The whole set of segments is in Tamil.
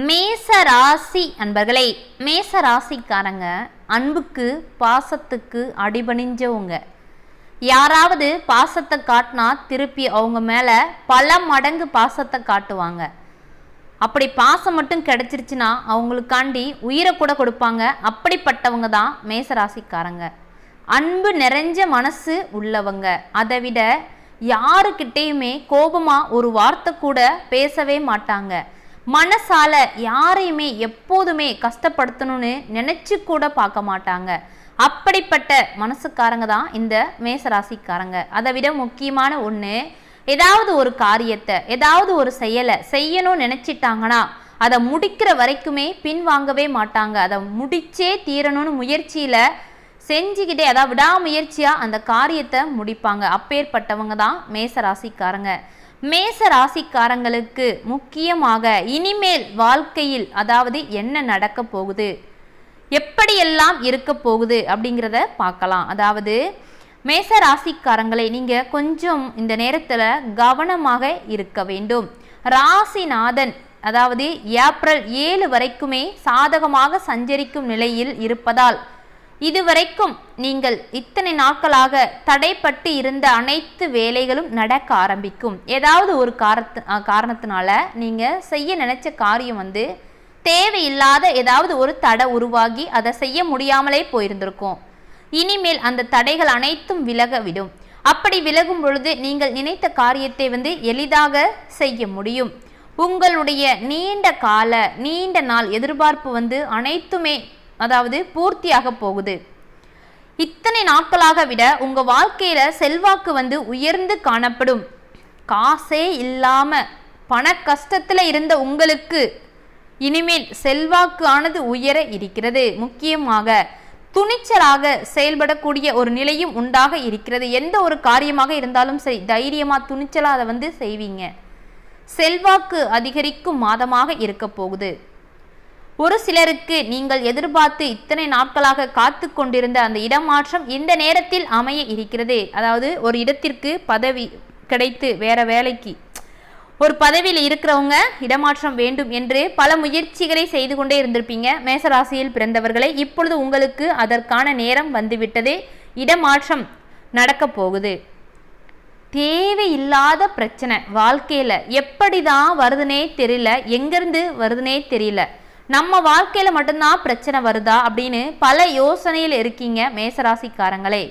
மேச ராசி அன்பர்களே மேச ராசிக்காரங்க அன்புக்கு பாசத்துக்கு அடிபணிஞ்சவங்க. யாராவது பாசத்தை காட்டினா திருப்பி அவங்க மேலே பல மடங்கு பாசத்தை காட்டுவாங்க. அப்படி பாசம் மட்டும் கிடச்சிருச்சுன்னா அவங்களுக்காண்டி உயிரை கூட கொடுப்பாங்க. அப்படிப்பட்டவங்க தான் மேசராசிக்காரங்க. அன்பு நிறைஞ்ச மனசு உள்ளவங்க. அதை விட யாருக்கிட்டேயுமே கோபமாக ஒரு வார்த்தை கூட பேசவே மாட்டாங்க. மனசால யாரையுமே எப்போதுமே கஷ்டப்படுத்தணும்னு நினைச்சு கூட பார்க்க மாட்டாங்க. அப்படிப்பட்ட மனசுக்காரங்க தான் இந்த மேசராசிக்காரங்க. அதை விட முக்கியமான ஒன்று ஏதாவது ஒரு காரியத்தை ஏதாவது ஒரு செயலை செய்யணும்னு நினச்சிட்டாங்கன்னா அதை முடிக்கிற வரைக்குமே பின்வாங்கவே மாட்டாங்க. அதை முடிச்சே தீரணும்னு முயற்சியில் செஞ்சுக்கிட்டே அதாவது விடாமுயற்சியாக அந்த காரியத்தை முடிப்பாங்க. அப்பேற்பட்டவங்க தான் மேச ராசிக்காரங்க மேச ராசிக்காரங்களுக்கு முக்கியமாக இனிமேல் வாழ்க்கையில் அதாவது என்ன நடக்க போகுது? எப்படியெல்லாம் இருக்க போகுது அப்படிங்கிறத பார்க்கலாம். அதாவது மேச ராசிக்காரங்களை நீங்கள் கொஞ்சம் இந்த நேரத்தில் கவனமாக இருக்க வேண்டும். ராசிநாதன் அதாவது ஏப்ரல் ஏழு வரைக்குமே சாதகமாக சஞ்சரிக்கும் நிலையில் இருப்பதால் இதுவரைக்கும் நீங்கள் இத்தனை நாட்களாக தடைப்பட்டு இருந்த அனைத்து வேலைகளும் நடக்க ஆரம்பிக்கும். ஏதாவது ஒரு காரத்து காரணத்தினால நீங்கள் செய்ய நினைச்ச காரியம் வந்து தேவையில்லாத ஏதாவது ஒரு தடை உருவாகி அதை செய்ய முடியாமலே போயிருந்திருக்கும். இனிமேல் அந்த தடைகள் அனைத்தும் விலக விடும். அப்படி விலகும் பொழுது நீங்கள் நினைத்த காரியத்தை வந்து எளிதாக செய்ய முடியும். உங்களுடைய நீண்ட கால நீண்ட நாள் எதிர்பார்ப்பு வந்து அனைத்துமே அதாவது பூர்த்தியாக போகுது. இத்தனை நாட்களாக விட உங்க வாழ்க்கையில செல்வாக்கு வந்து உயர்ந்து காணப்படும். காசே இல்லாம பண கஷ்டத்துல இருந்த உங்களுக்கு இனிமேல் செல்வாக்கு ஆனது உயர இருக்கிறது. முக்கியமாக துணிச்சலாக செயல்படக்கூடிய ஒரு நிலையும் உண்டாக இருக்கிறது. எந்த ஒரு காரியமாக இருந்தாலும் சரி தைரியமா துணிச்சலாக அதை வந்து செய்வீங்க. செல்வாக்கு அதிகரிக்கும் மாதமாக இருக்க போகுது. ஒரு சிலருக்கு நீங்கள் எதிர்பார்த்து இத்தனை நாட்களாக காத்து கொண்டிருந்த அந்த இடமாற்றம் இந்த நேரத்தில் அமைய இருக்கிறது. அதாவது ஒரு இடத்திற்கு பதவி கிடைத்து வேற வேலைக்கு. ஒரு பதவியில் இருக்கிறவங்க இடமாற்றம் வேண்டும் என்று பல முயற்சிகளை செய்து கொண்டே இருந்திருப்பீங்க. மேசராசியில் பிறந்தவர்களை இப்பொழுது உங்களுக்கு அதற்கான நேரம் வந்துவிட்டது. இடமாற்றம் நடக்க போகுது. தேவையில்லாத பிரச்சனை வாழ்க்கையில். எப்படி தான் வருதுனே தெரியல. எங்கேருந்து வருதுனே தெரியல. நம்ம வாழ்க்கையில் மட்டும்தான் பிரச்சனை வருதா அப்படின்னு பல யோசனையில் இருக்கீங்க மேசராசிக்காரங்களே.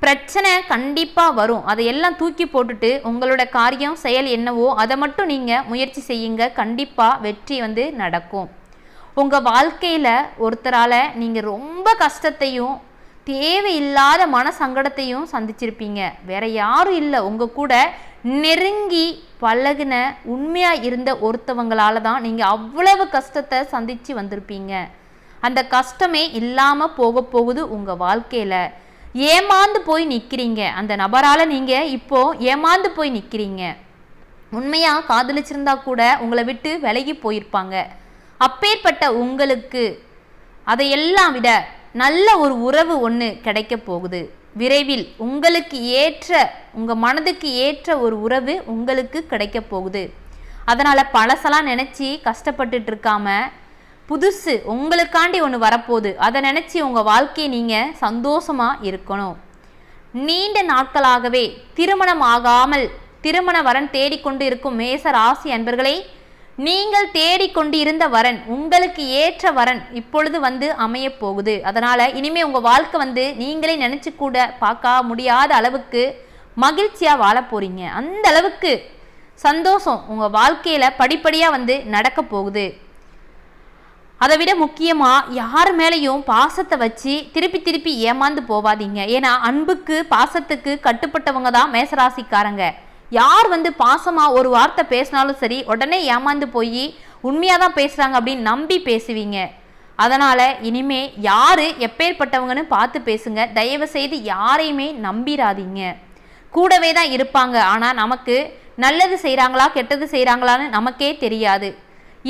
பிரச்சனை கண்டிப்பாக வரும். அதையெல்லாம் தூக்கி போட்டுட்டு உங்களோட காரியம் செயல் என்னவோ அதை மட்டும் நீங்கள் முயற்சி செய்யுங்க. கண்டிப்பாக வெற்றி வந்து நடக்கும். உங்கள் வாழ்க்கையில் ஒருத்தரால் நீங்கள் ரொம்ப கஷ்டத்தையும் தேவையில்லாத மன சங்கடத்தையும் சந்திச்சிருப்பீங்க. வேற யாரும் இல்லை. உங்கள் கூட நெருங்கி பழகுன உண்மையாக இருந்த ஒருத்தவங்களால தான் நீங்கள் அவ்வளவு கஷ்டத்தை சந்தித்து வந்திருப்பீங்க. அந்த கஷ்டமே இல்லாமல் போக போகுது உங்கள் வாழ்க்கையில். ஏமாந்து போய் நிற்கிறீங்க அந்த நபரால் நீங்கள் இப்போ ஏமாந்து போய் நிற்கிறீங்க உண்மையாக காதலிச்சிருந்தா கூட உங்களை விட்டு விலகி போயிருப்பாங்க. அப்பேற்பட்ட உங்களுக்கு அதையெல்லாம் விட நல்ல ஒரு உறவு ஒன்று கிடைக்க போகுது. விரைவில் உங்களுக்கு ஏற்ற உங்கள் மனதுக்கு ஏற்ற ஒரு உறவு உங்களுக்கு கிடைக்க போகுது. அதனால் பழசெல்லாம் நினச்சி கஷ்டப்பட்டுட்டு இருக்காம புதுசு உங்களுக்காண்டி ஒன்று வரப்போகுது. அதை நினச்சி உங்கள் வாழ்க்கையை நீங்கள் சந்தோஷமாக இருக்கணும். நீண்ட நாட்களாகவே திருமணம் ஆகாமல் திருமண வரன் தேடிக்கொண்டு இருக்கும் மேச ராசி அன்பர்களை நீங்கள் தேடிக்கொண்டு இருந்த வரன் உங்களுக்கு ஏற்ற வரன் இப்பொழுது வந்து அமைய போகுது. அதனால் இனிமே உங்கள் வாழ்க்கை வந்து நீங்களே நினச்சி கூட பார்க்க முடியாத அளவுக்கு மகிழ்ச்சியாக வாழ போகிறீங்க அந்த அளவுக்கு சந்தோஷம் உங்கள் வாழ்க்கையில் படிப்படியாக வந்து நடக்க போகுது. அதை விட முக்கியமாக யார் மேலேயும் பாசத்தை வச்சு திருப்பி திருப்பி ஏமாந்து போவாதீங்க. ஏன்னா அன்புக்கு பாசத்துக்கு கட்டுப்பட்டவங்க தான் மேசராசிக்காரங்க. யார் வந்து பாசமாக ஒரு வார்த்தை பேசினாலும் சரி உடனே ஏமாந்து போய் உண்மையாக தான் பேசுகிறாங்க அப்படின்னு நம்பி பேசுவீங்க. அதனால் இனிமே யார் எப்பேற்பட்டவங்கன்னு பார்த்து பேசுங்க. தயவு செய்து யாரையுமே நம்பிடாதீங்க கூடவே தான் இருப்பாங்க. ஆனால் நமக்கு நல்லது செய்கிறாங்களா கெட்டது செய்கிறாங்களான்னு நமக்கே தெரியாது.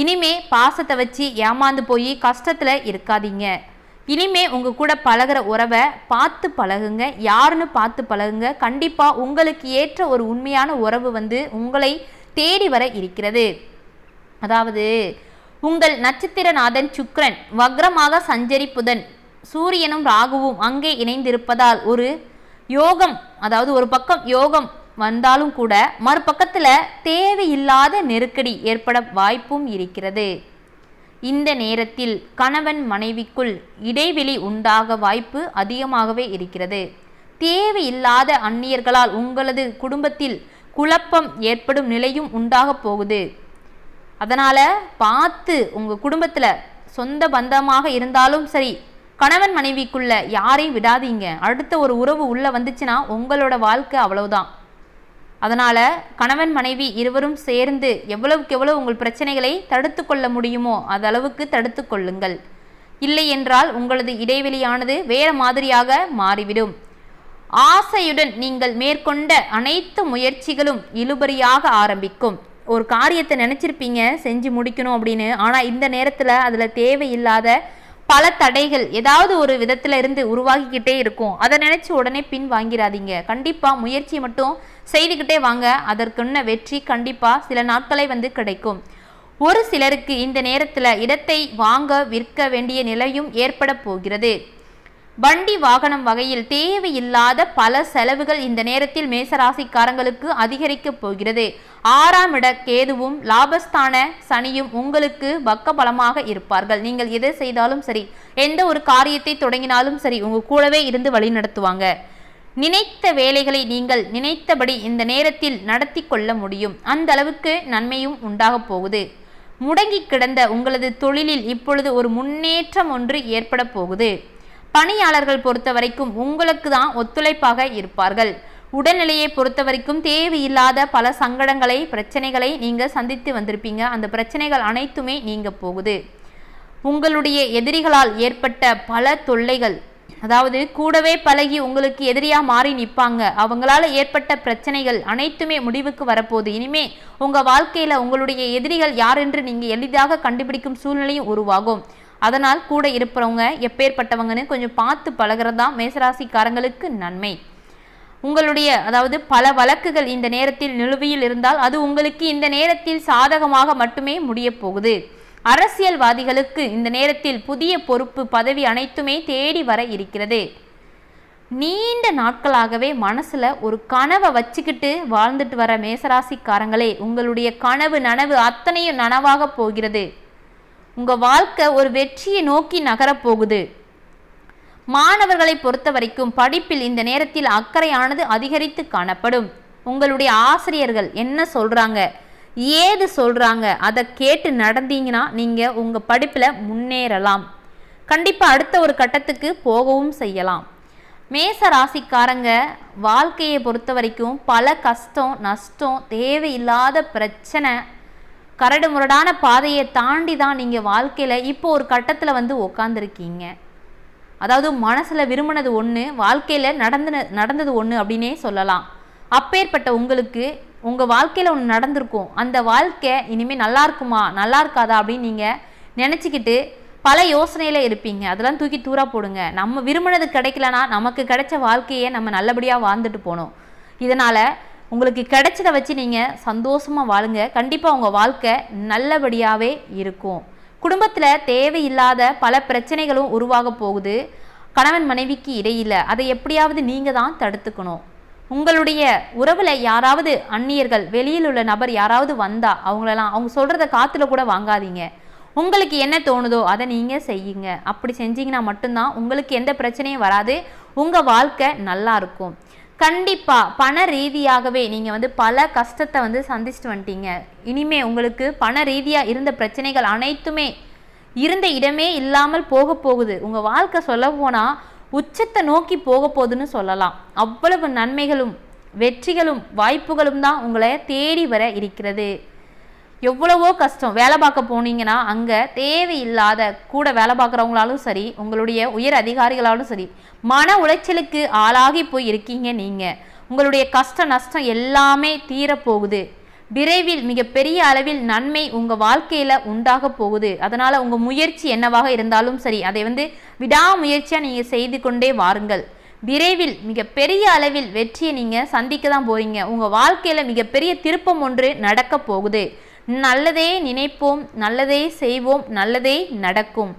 இனிமே பாசத்தை வச்சு ஏமாந்து போய் கஷ்டத்தில் இருக்காதீங்க. இனிமே உங்கள் கூட பழகுற உறவை பார்த்து பழகுங்க. யாருன்னு பார்த்து பழகுங்க. கண்டிப்பாக உங்களுக்கு ஏற்ற ஒரு உண்மையான உறவு வந்து உங்களை தேடி வர இருக்கிறது. அதாவது உங்கள் நட்சத்திரநாதன் சுக்ரன் வக்ரமாக சஞ்சரிப்புதன் சூரியனும் ராகுவும் அங்கே இணைந்திருப்பதால் ஒரு யோகம் அதாவது ஒரு பக்கம் யோகம் வந்தாலும் கூட மறுபக்கத்தில் தேவையில்லாத நெருக்கடி ஏற்பட வாய்ப்பும் இருக்கிறது. இந்த நேரத்தில் கணவன் மனைவிக்குள் இடைவெளி உண்டாக வாய்ப்பு அதிகமாகவே இருக்கிறது. தேவையில்லாத அந்நியர்களால் உங்களது குடும்பத்தில் குழப்பம் ஏற்படும் நிலையும் உண்டாக போகுது. அதனால் பார்த்து உங்கள் குடும்பத்தில் சொந்த பந்தமாக இருந்தாலும் சரி கணவன் மனைவிக்குள்ள யாரையும் விடாதீங்க. அடுத்த ஒரு உறவு உள்ளே வந்துச்சுன்னா உங்களோட வாழ்க்கை அவ்வளவுதான். அதனால் கணவன் மனைவி இருவரும் சேர்ந்து எவ்வளவுக்கு எவ்வளவு உங்கள் பிரச்சனைகளை தடுத்து கொள்ள முடியுமோ அதளவுக்கு தடுத்து கொள்ளுங்கள். இல்லை என்றால் உங்களது இடைவெளியானது வேறு மாதிரியாக மாறிவிடும். ஆசையுடன் நீங்கள் மேற்கொண்ட அனைத்து முயற்சிகளும் இழுபறியாக ஆரம்பிக்கும். ஒரு காரியத்தை நினச்சிருப்பீங்க செஞ்சு முடிக்கணும் அப்படின்னு. ஆனால் இந்த நேரத்தில் அதில் தேவையில்லாத பல தடைகள் ஏதாவது ஒரு விதத்தில் இருந்து உருவாகிக்கிட்டே இருக்கும். அதை நினச்சி உடனே பின் வாங்கிடாதீங்க கண்டிப்பாக முயற்சி மட்டும் செய்துக்கிட்டே வாங்க அதற்குன்ன வெற்றி கண்டிப்பாக சில நாட்களை வந்து கிடைக்கும். ஒரு சிலருக்கு இந்த நேரத்தில் இடத்தை வாங்க விற்க வேண்டிய நிலையும் ஏற்பட போகிறது. வண்டி வாகனம் வகையில் தேவையில்லாத பல செலவுகள் இந்த நேரத்தில் மேசராசிக்காரங்களுக்கு அதிகரிக்கப் போகிறது. ஆறாம் இட கேதுவும் லாபஸ்தான சனியும் உங்களுக்கு பக்கபலமாக இருப்பார்கள். நீங்கள் எதை செய்தாலும் சரி எந்த ஒரு காரியத்தை தொடங்கினாலும் சரி உங்கள் கூடவே இருந்து வழி நடத்துவாங்க நினைத்த வேலைகளை நீங்கள் நினைத்தபடி இந்த நேரத்தில் நடத்தி கொள்ள முடியும். அந்த அளவுக்கு நன்மையும் உண்டாகப் போகுது. முடங்கி கிடந்த உங்களது தொழிலில் இப்பொழுது ஒரு முன்னேற்றம் ஒன்று ஏற்பட போகுது. பணியாளர்கள் பொறுத்த வரைக்கும் உங்களுக்கு தான் ஒத்துழைப்பாக இருப்பார்கள். உடல்நிலையை பொறுத்த வரைக்கும் தேவையில்லாத பல சங்கடங்களை பிரச்சனைகளை நீங்கள் சந்தித்து வந்திருப்பீங்க. அந்த பிரச்சனைகள் அனைத்துமே நீங்க போகுது. உங்களுடைய எதிரிகளால் ஏற்பட்ட பல தொல்லைகள் அதாவது கூடவே பழகி உங்களுக்கு எதிரியா மாறி நிற்பாங்க. அவங்களால ஏற்பட்ட பிரச்சனைகள் அனைத்துமே முடிவுக்கு வரப்போகுது. இனிமே உங்க வாழ்க்கையில உங்களுடைய எதிரிகள் யார் என்று நீங்க எளிதாக கண்டுபிடிக்கும் சூழ்நிலையும் உருவாகும். அதனால் கூட இருப்பவங்க எப்பேற்பட்டவங்கன்னு கொஞ்சம் பார்த்து பழகிறது மேசராசிக்காரங்களுக்கு நன்மை. உங்களுடைய அதாவது பல வழக்குகள் இந்த நேரத்தில் நிலுவையில் இருந்தால் அது உங்களுக்கு இந்த நேரத்தில் சாதகமாக மட்டுமே முடிய போகுது. அரசியல்வாதிகளுக்கு இந்த நேரத்தில் புதிய பொறுப்பு பதவி அனைத்துமே தேடி வர இருக்கிறது. நீண்ட நாட்களாகவே மனசுல ஒரு கனவை வச்சுக்கிட்டு வாழ்ந்துட்டு வர மேசராசிக்காரங்களே உங்களுடைய கனவு நனவு அத்தனையும் நனவாக போகிறது. உங்க வாழ்க்கை ஒரு வெற்றியை நோக்கி நகரப்போகுது மாணவர்களை பொறுத்த வரைக்கும் படிப்பில் இந்த நேரத்தில் அக்கறையானது அதிகரித்து காணப்படும். உங்களுடைய ஆசிரியர்கள் என்ன சொல்றாங்க? ஏது சொல்கிறாங்க அதை கேட்டு நடந்தீங்கன்னா நீங்கள் உங்கள் படிப்பில் முன்னேறலாம். கண்டிப்பாக அடுத்த ஒரு கட்டத்துக்கு போகவும் செய்யலாம். மேச ராசிக்காரங்க வாழ்க்கையை பொறுத்த வரைக்கும் பல கஷ்டம் நஷ்டம் தேவையில்லாத பிரச்சனை கரடு முரடான பாதையை தாண்டி தான் நீங்கள் வாழ்க்கையில் இப்போ ஒரு கட்டத்தில் வந்து உக்காந்துருக்கீங்க. அதாவது மனசில் விரும்பினது ஒன்று வாழ்க்கையில் நடந்து நடந்தது ஒன்று அப்படின்னே சொல்லலாம். அப்பேற்பட்ட உங்களுக்கு உங்கள் வாழ்க்கையில் ஒன்று நடந்திருக்கும். அந்த வாழ்க்கை இனிமேல் நல்லா இருக்குமா? நல்லா இருக்காதா? அப்படின்னு நீங்கள் நினச்சிக்கிட்டு பல யோசனையில் இருப்பீங்க. அதெல்லாம் தூக்கி தூரா போடுங்க. நம்ம விரும்பினது கிடைக்கலனா நமக்கு கிடைச்ச வாழ்க்கையை நம்ம நல்லபடியாக வாழ்ந்துட்டு போகணும். இதனால் உங்களுக்கு கிடைச்சதை வச்சு நீங்கள் சந்தோஷமாக வாழுங்க. கண்டிப்பாக உங்கள் வாழ்க்கை நல்லபடியாகவே இருக்கும். குடும்பத்தில் தேவையில்லாத பல பிரச்சனைகளும் உருவாக போகுது. கணவன் மனைவிக்கு இடையில். அதை எப்படியாவது நீங்கள் தான் தடுத்துக்கணும். உங்களுடைய உறவில் யாராவது அந்நியர்கள் வெளியில் உள்ள நபர் யாராவது வந்தா அவங்களெல்லாம் அவங்க சொல்கிறத காற்றுல கூட வாங்காதீங்க. உங்களுக்கு என்ன தோணுதோ அதை நீங்கள் செய்யுங்க. அப்படி செஞ்சீங்கன்னா மட்டும்தான் உங்களுக்கு எந்த பிரச்சனையும் வராது. உங்கள் வாழ்க்கை நல்லா இருக்கும். கண்டிப்பாக பண ரீதியாகவே நீங்கள் வந்து பல கஷ்டத்தை வந்து சந்திச்சுட்டு வந்துட்டீங்க. இனிமே உங்களுக்கு பண ரீதியாக இருந்த பிரச்சனைகள் அனைத்துமே இருந்த இடமே இல்லாமல் போக போகுது. உங்கள் வாழ்க்கை சொல்ல போனால் உச்சத்தை நோக்கி போக போகுதுன்னு சொல்லலாம். அவ்வளவு நன்மைகளும் வெற்றிகளும் வாய்ப்புகளும் தான் உங்களை தேடி வர இருக்கிறது. எவ்வளவோ கஷ்டம். வேலை பார்க்க போனீங்கன்னா அங்கே தேவையில்லாத கூட வேலை பார்க்குறவங்களாலும் சரி உங்களுடைய உயர் அதிகாரிகளாலும் சரி மன உளைச்சலுக்கு ஆளாகி போய் இருக்கீங்க நீங்கள் உங்களுடைய கஷ்ட நஷ்டம் எல்லாமே தீரப்போகுது விரைவில் மிகப்பெரிய அளவில் நன்மை உங்கள் வாழ்க்கையில் உண்டாக போகுது. அதனால் உங்கள் முயற்சி என்னவாக இருந்தாலும் சரி அதை வந்து விடாமுயற்சியாக நீங்கள் செய்து கொண்டே வாருங்கள். விரைவில் மிகப்பெரிய அளவில் வெற்றியை நீங்கள் சந்திக்க தான் போகிறீங்க உங்கள் வாழ்க்கையில் மிகப்பெரிய திருப்பம் ஒன்று நடக்க போகுது. நல்லதே நினைப்போம் நல்லதே செய்வோம் நல்லதே நடக்கும்.